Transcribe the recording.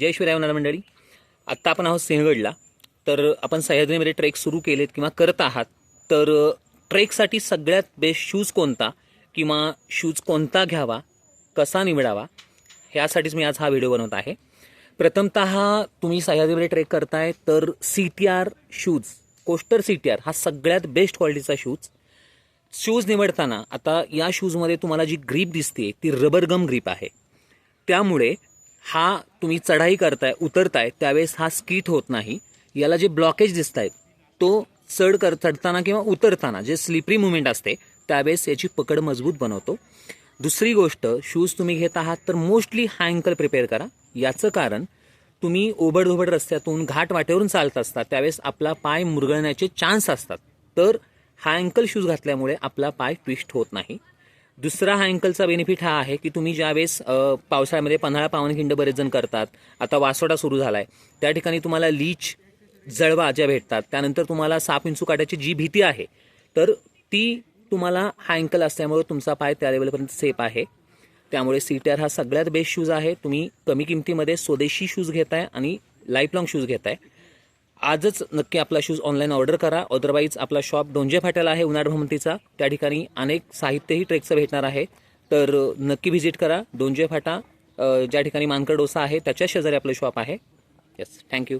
जय शिवराय होणार मंडळी. आत्ता आपण आहोत सिंहगडला. तर आपण सह्याद्रीमध्ये ट्रेक सुरू केलेत किंवा करत आहात. तर ट्रेकसाठी सगळ्यात बेस्ट शूज कोणता? किंवा शूज कोणता घ्यावा? कसा निवडावा? ह्यासाठीच मी आज हा व्हिडिओ बनवत आहे. प्रथमत तुम्ही सह्याद्रीमध्ये ट्रेक करताय तर C T R shoes coaster C T R हा सगळ्यात बेस्ट क्वालिटीचा शूज शूज निवडताना आता या शूजमध्ये तुम्हाला जी ग्रीप दिसते ती रबर गम ग्रीप आहे. त्यामुळे हा तुम्ही चढाई करताय उतरताय त्यावेळेस हा स्किट होत नाही. याला जे ब्लॉकेज दिसत आहेत तो चढ कर चढताना किंवा उतरताना जे स्लिपरी मुवमेंट असते त्यावेळेस याची पकड मजबूत बनवतो. दुसरी गोष्ट शूज तुम्ही घेत आहात तर मोस्टली हाय अँकल प्रिपेअर करा. याचं कारण तुम्ही ओबडधोबड रस्त्यातून घाट वाटेवरून चालत असता त्यावेळेस आपला पाय मुरगळण्याचे चान्स असतात. तर हाय अँकल शूज घातल्यामुळे आपला पाय ट्विस्ट होत नाही. दुसरा हा अँकलचा बेनिफिट हा आहे की तुम्ही ज्यावेळेस पावसाळ्यामध्ये पन्हाळा पावनखिंड बरेच जण करतात. आता वासोडा सुरू झालाय. त्या ठिकाणी तुम्हाला लीच जळवा ज्या भेटतात त्यानंतर तुम्हाला साप इंचू काढायची जी भीती आहे तर ती तुम्हाला हा अँकल असल्यामुळे तुमचा पाय त्या लेवलपर्यंत सेफ आहे. त्यामुळे सीटर हा सगळ्यात बेस्ट शूज आहे. तुम्ही कमी किमतीमध्ये स्वदेशी शूज घेताय आणि लाईफ लाँग शूज घेताय. आजच नक्की आपला शूज ऑनलाईन ऑर्डर करा. अदरवाईज आपला शॉप डोंजे फाट्याला आहे उन्हाळ भ्रमंतीचा. त्या ठिकाणी अनेक साहित्यही ट्रेकचं भेटणार आहे. तर नक्की व्हिजिट करा. डोंजे फाटा ज्या ठिकाणी मानकर डोसा आहे त्याच्या शेजारी आपलं शॉप आहे. Yes thank you